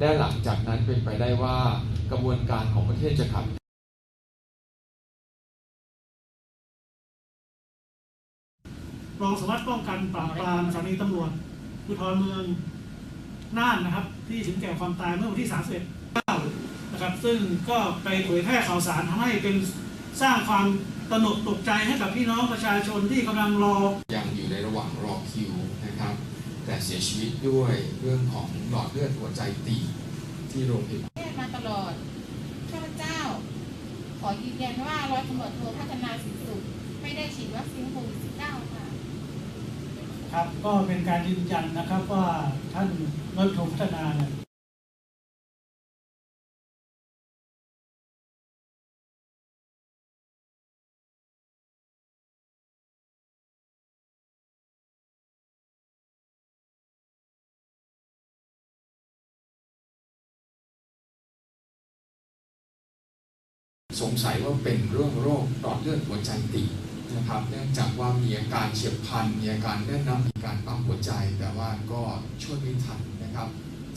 และหลังจากนั้นเป็นไปได้ว่ากระบวนการของประเทศจะขับรองสารวัสดิ์ป้องกันปราบปรามสถานีตำรวจภูธรเมืองน่านนะครับ ที่ถึงแก่ความตายเมื่อวันที่ 31นะครับ ซึ่งก็ไปเผยแพร่ข่าวสารทำให้เป็นสร้างความตระหนกตกใจให้กับพี่น้องประชาชนที่กำลังรอ ยังอยู่ในระหว่างรอคิวนะครับ แต่เสียชีวิตด้วยเรื่องของหลอดเลือดหัวใจตีบที่โรงพยาบาลแยกมาตลอดข้าพเจ้า ขอยืนยันว่าร้อยตำรวจโทพัฒนาสินสุขไม่ได้ฉีดวัคซีนโควิด -19 ค่ะ ครับก็เป็นการยืนยันนะครับว่าท่านร้อยโทพัฒนาเนี่ย สงสัยว่าเป็นเรื่องโรคหลอดเลือดหัวใจตีบนะครับเนื่องจากว่ามีอาการเฉียบพลันมีอาการแน่นหน้ามีการปั๊มหัวใจ แต่ว่าก็ช่วยไม่ทันนะครับ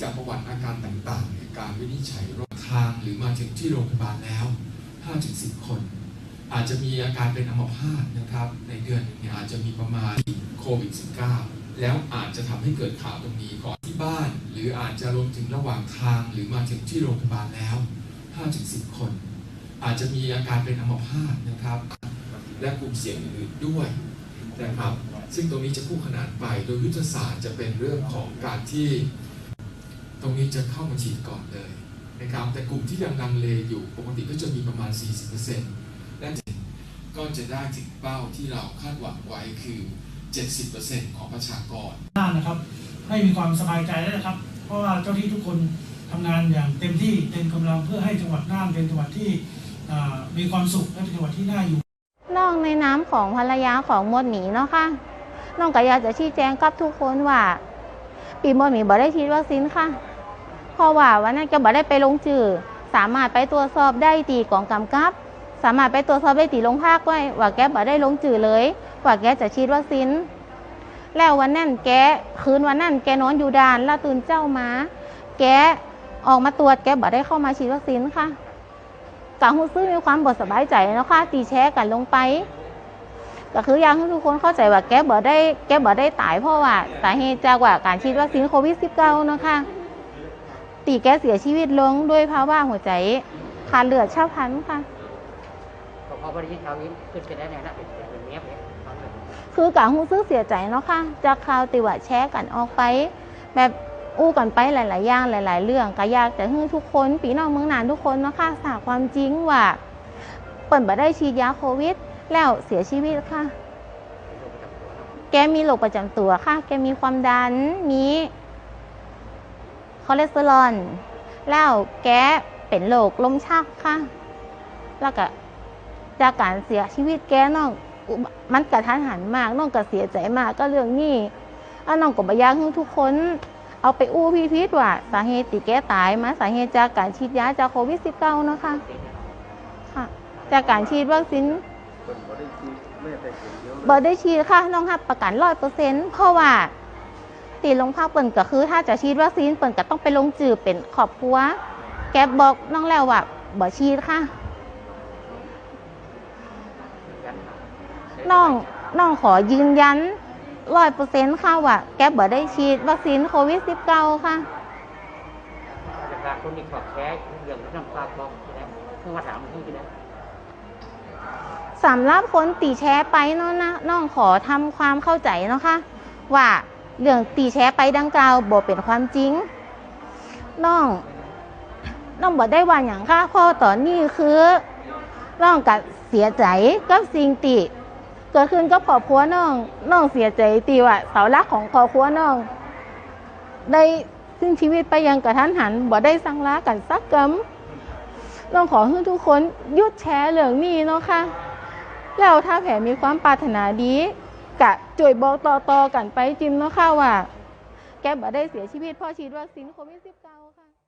จากประวัติอาการต่างๆในการวินิจฉัยโรคทางหรือมาถึงที่โรงพยาบาลแล้ว 5-10 คน อาจจะมีอาการเป็นอัมพาตนะครับ ในเดือนเนี่ยอาจจะมีประมาณโควิด -19 แล้วอาจจะทำให้เกิดข่าวตรงนี้ก่อนที่บ้าน หรืออาจจะรวมถึงระหว่างทางหรือมาถึงที่โรงพยาบาลแล้ว 5-10 คน อาจจะมีอาการเป็นอัมพาตนะครับ และกลุ่มเสี่ยงอื่นด้วยนะครับ ซึ่งตรงนี้จะคู่ขนานไปโดยยุทธศาสตร์จะเป็นเรื่องของการที่ ตรงนี้จะเข้ามาฉีดก่อนเลยนะครับแต่กลุ่มที่ยังลังเลอยู่ปกติก็จะมีประมาณ 40%และก็จะได้ถึงเป้าที่เราคาดหวังไว้คือ 70%ของประชากรน่านนะครับ ให้มีความสบายใจได้นะครับ เพราะว่าเจ้าที่ทุกคนทำงานอย่างเต็มที่เต็มกำลังเพื่อให้จังหวัดน่านเป็นจังหวัดที่ มีความสุขและเป็นจังหวัดที่น่าอยู่น้องในน้ำของภรรยาของมดหมีเนาะค่ะน้องก็อยาจะชี้แจงกับทุกคนว่า ปีมดหมีบ่ได้ฉีดวัคซีนค่ะ เพราะว่าวันนั้นแกบ่ได้ไปลงจื่อสามารถไปตรวจสอบได้ตีกองกำกับ สามารถไปตรวจสอบได้ตีโรงพักไว้ว่าแกบ่ได้ลงจื่อเลย ว่าแกจะฉีดวัคซีนแล้ววันนั้นแกคืนวันนั้นแกนอนอยู่ด่านแล้วตื่นเจ้ามา แกออกมาตรวจแกบ่ได้เข้ามาฉีดวัคซีนค่ะ กางหูซื้อมีความบดสบายใจเนาะค่ะตีแชร์กันลงไป ก็คืออยากให้ทุกคนเข้าใจว่าแกบ่ได้แกบ่ได้ตายเพราะว่าสาเหตุจากว่าการฉีดวัคซีนโควิด -19 เนาะค่ะตีแกเสียชีวิตลงด้วยภาวะหัวใจขาดเลือดเช่าพลันค่ะพอพอได้ยินข่าวนี้ขึ้นไปได้ไงนะเป็นเป็นเนี้ยบเนี่ยคือกางหูซื้อเสียใจเนาะค่ะจากข่าวติว่าแชร์กันออกไป แบบ อู้กันไปหลาย ๆ อย่างหลาย ๆ เรื่องก็อยากจะให้ทุกคนปีน้องเมืองนานทุกคนเนาะค่ะสาความจริงว่าเปิ่นบ่ได้ฉีดยาโควิด แล้วเสียชีวิตค่ะ แกมีโรคประจำตัวค่ะ แกมีความดันมีคอเลสเตอรอลแล้วแกเป็นโรคลมชักค่ะ แล้วก็จากการเสียชีวิตแกน้องมันกระทันหันมากน้องก็เสียใจมากก็เรื่องนี้อะน้องก็บอยากให้ทุกคน เอาไปอู้พี่พิษว่าสาเหตุที่แกตายมาสาเหตุจากการฉีดยาจากโควิด -19 เนาะคะค่ะจากการฉีดวัคซีนบ่ได้ฉีดค่ะน้องรับประกันร้อยเปอร์เซ็นต์เพราะว่าตีลงภาคเปิ่นก็คือ ถ้าจะฉีดวัคซีนเปิ่นก็ต้องไปลงจือเป็นครอบครัว แกบอกน้องแล้วว่าบ่ฉีดค่ะน้องน้องขอยืนยัน ร้อยเปอร์เซ็นต์ค่ะว่าแกบ่ได้ฉีดวัคซีนโควิด -19 ค่ะจากการคนที่ขอบแค้เรื่องน้ำปลาบอกใช่ไหมเพิ่งมาถามเพิ่งใช่ไหมสำหรับคนตีแชร์ไปเนาะนะน้องขอทำความเข้าใจเนาะค่ะว่าเรื่องตีแชร์ไปดังกล่าวบ่เป็นความจริงน้องน้องบ่ได้ว่าอย่างค่ะเพราะตอนนี้คือน้องก็เสียใจกับสิ่งติ เกิดขึ้นกับครอบครัวน้องน้องเสียใจตีว่าเสาหลักของครอบครัวน้อง ได้สิ้นชีวิตไปยังกระทันหันบ่ได้สังลากันสักกำน้องขอให้ทุกคนยุดแชร์เรื่องนี้เนาะค่ะแล้วถ้าแผลมีความปรารถนาดีกะจ่วยบอกต่อๆกันไปจิมเนาะค่ะว่า แกบ่ได้เสียชีวิตเพราะฉีดวัคซีนโควิด -19 ค่ะ